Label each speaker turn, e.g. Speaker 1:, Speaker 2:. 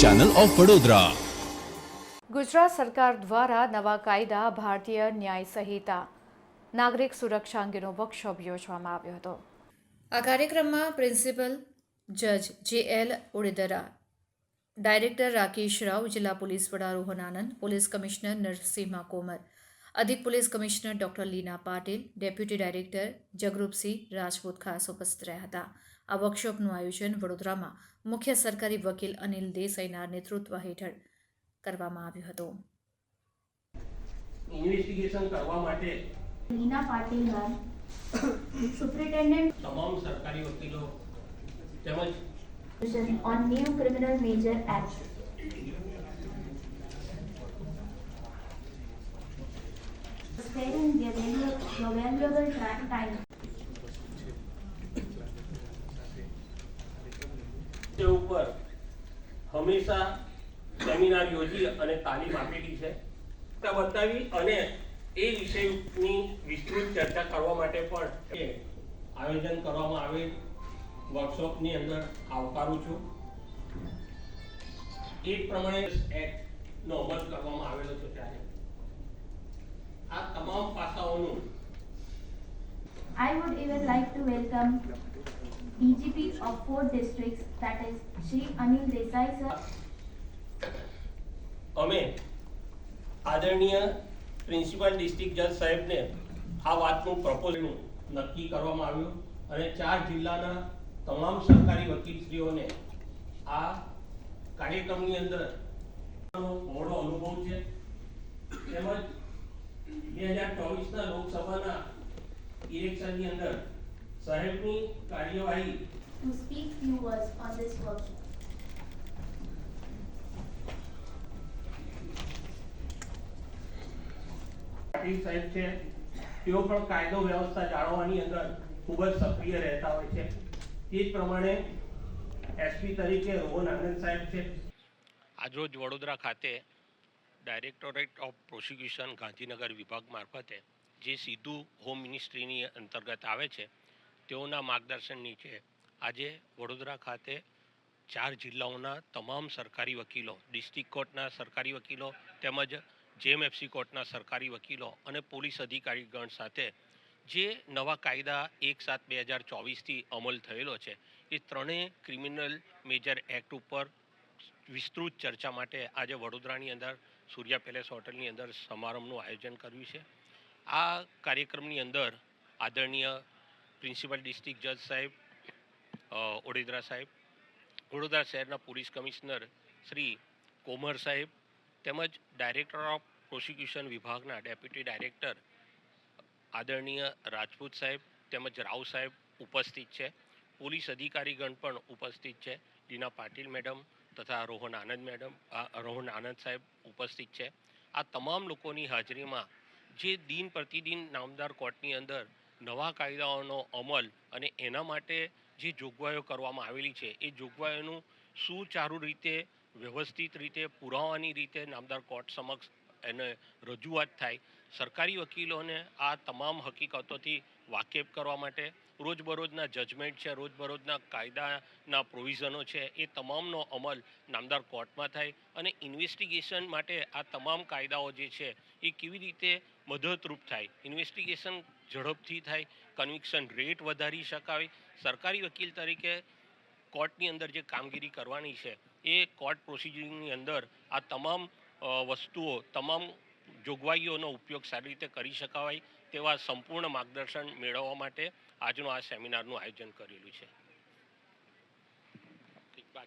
Speaker 1: Channel of Vadodara
Speaker 2: Gujarat સરકાર દ્વારા નવા કાયદા ભારતીય ન્યાય સંહિતા નાગરિક સુરક્ષા અંગેનો વર્કશોપ યોજવામાં આવ્યો હતો. આ કાર્યક્રમમાં પ્રિન્સિપલ જજ J L Udedara director Rakesh Rao જિલ્લા પોલીસ વડા રોહન આનંદ પોલીસ કમિશનર નરસિંહા કોમર અધિક police commissioner doctor Leena Patil deputy director Jagrupsinh Rajput ખાસ ઉપસ્થિત રહ્યા હતા. આ વર્કશોપનું આયોજન વડોદરામાં મુખ્ય સરકારી વકીલ અનિલ દેસાઈના નેતૃત્વ હેઠળ કરવામાં આવ્યું હતું
Speaker 3: ઇન્વેસ્ટિગેશન કરવા માટે
Speaker 4: નીના પાટીલદાર સુપ્રિન્ટેન્ડન્ટ
Speaker 3: તમામ સરકારી વકીલો તેમજ
Speaker 4: on new criminal major act Sparing the valuable time.
Speaker 3: ઉપર હંમેશા સેમિનાર યોજી અને તાલીમ આપેલી છે. બતાવી અને એ વિષયની વિસ્તૃત ચર્ચા કરવા માટે પણ આયોજન કરવામાં આવેલ વર્કશોપની અંદર આવકારું છું. એ પ્રમાણે એક્ટનો અમલ કરવામાં આવેલો છે ત્યારે. આ તમામ પાસાઓનું
Speaker 4: I would even like to welcome DGP of four districts, that is Shri Anil Desai, sir.
Speaker 3: અમે આદરણીય પ્રિન્સિપલ ડિસ્ટ્રિક્ટ જજ સાહેબને આ વાતનું પ્રપોઝલ નક્કી કરવામાં આવ્યું અને ચાર જિલ્લાના તમામ સરકારી વકીલશ્રીઓને આ કાર્યક્રમની અંદર મોડો અનુભવ છે. તેમજ બે હજાર ચોવીસના લોકસભાના ઇલેક્શનની અંદર સાહેબની કાર્યવાહી.
Speaker 4: To speak few words on this workshop.
Speaker 3: Patil સાહેબ છે તેઓ પણ કાયદો વ્યવસ્થા જાળવવાની અંદર ખૂબ જ સક્રિય રહેતા હોય છે. તે જ પ્રમાણે એસપી તરીકે રોહન આનંદ સાહેબ છે. આજરોજ વડોદરા ખાતે ડાયરેક્ટોરેટ ઓફ પ્રોસિક્યુશન ગાંધીનગર વિભાગ મારફતે જે સીધું હોમ મિનિસ્ટ્રીની અંતર્ગત આવે છે તેઓના માર્ગદર્શન નીચે આજે વડોદરા ખાતે ચાર જિલ્લાઓના તમામ સરકારી વકીલો, ડિસ્ટ્રિક્ટ કોર્ટના સરકારી વકીલો તેમજ જેએમએફસી કોર્ટના સરકારી વકીલો અને પોલીસ અધિકારીગણ સાથે જે નવા કાયદા એક સાત બે હજાર ચોવીસથી અમલ થયેલો છે, એ ત્રણેય ક્રિમિનલ મેજર એક્ટ ઉપર વિસ્તૃત ચર્ચા માટે આજે વડોદરાની અંદર, સૂર્યા પેલેસ હોટલની અંદર સમારંભનું આયોજન કર્યું છે. આ કાર્યક્રમની અંદર આદરણીય પ્રિન્સિપલ ડિસ્ટ્રિક્ટ જજ સાહેબ ઓડેદરા સાહેબ, વડોદરા શહેરના પોલીસ કમિશનર શ્રી કોમર સાહેબ તેમજ ડાયરેક્ટર ઓફ પ્રોસિક્યુશન વિભાગના ડેપ્યુટી ડાયરેક્ટર આદરણીય રાજપૂત સાહેબ તેમજ રાવ સાહેબ ઉપસ્થિત છે. પોલીસ અધિકારીગણ પણ ઉપસ્થિત છે. દીના પાટીલ મેડમ તથા રોહન આનંદ મેડમ રોહન આનંદ સાહેબ ઉપસ્થિત છે. આ તમામ લોકોની હાજરીમાં જે દિન પ્રતિદિન નામદાર કોર્ટની અંદર નવા કાયદાઓનો અમલ અને એના માટે જે જોગવાઈઓ કરવામાં આવેલી છે, એ જોગવાઈઓનું સુચારુ રીતે, વ્યવસ્થિત રીતે, પુરાવાની રીતે નામદાર કોર્ટ સમક્ષ એને રજૂઆત થાય. સરકારી વકીલોને આ તમામ હકીકતોથી વાકેફ કરવા માટે રોજબરોજના જજમેન્ટ છે, રોજબરોજના કાયદાના પ્રોવિઝનો છે, એ તમામનો અમલ નામદાર કોર્ટમાં થાય અને ઇન્વેસ્ટિગેશન માટે આ તમામ કાયદાઓ જે છે, એ કેવી રીતે મદદરૂપ થાય. ઇન્વેસ્ટિગેશન ઝડપથી થાય કન્વિક્શન રેટ વધારી શકાય. સરકારી વકીલ તરીકે કોર્ટની અંદર જે કામગીરી કરવાની છે, એ કોર્ટ પ્રોસિજરની અંદર આ તમામ વસ્તુઓ, તમામ જોગવાઈઓનો ઉપયોગ સારી રીતે કરી શકાય તેવા સંપૂર્ણ માર્ગદર્શન મેળવવા માટે આજનું આ સેમિનારનું આયોજન કરેલું છે.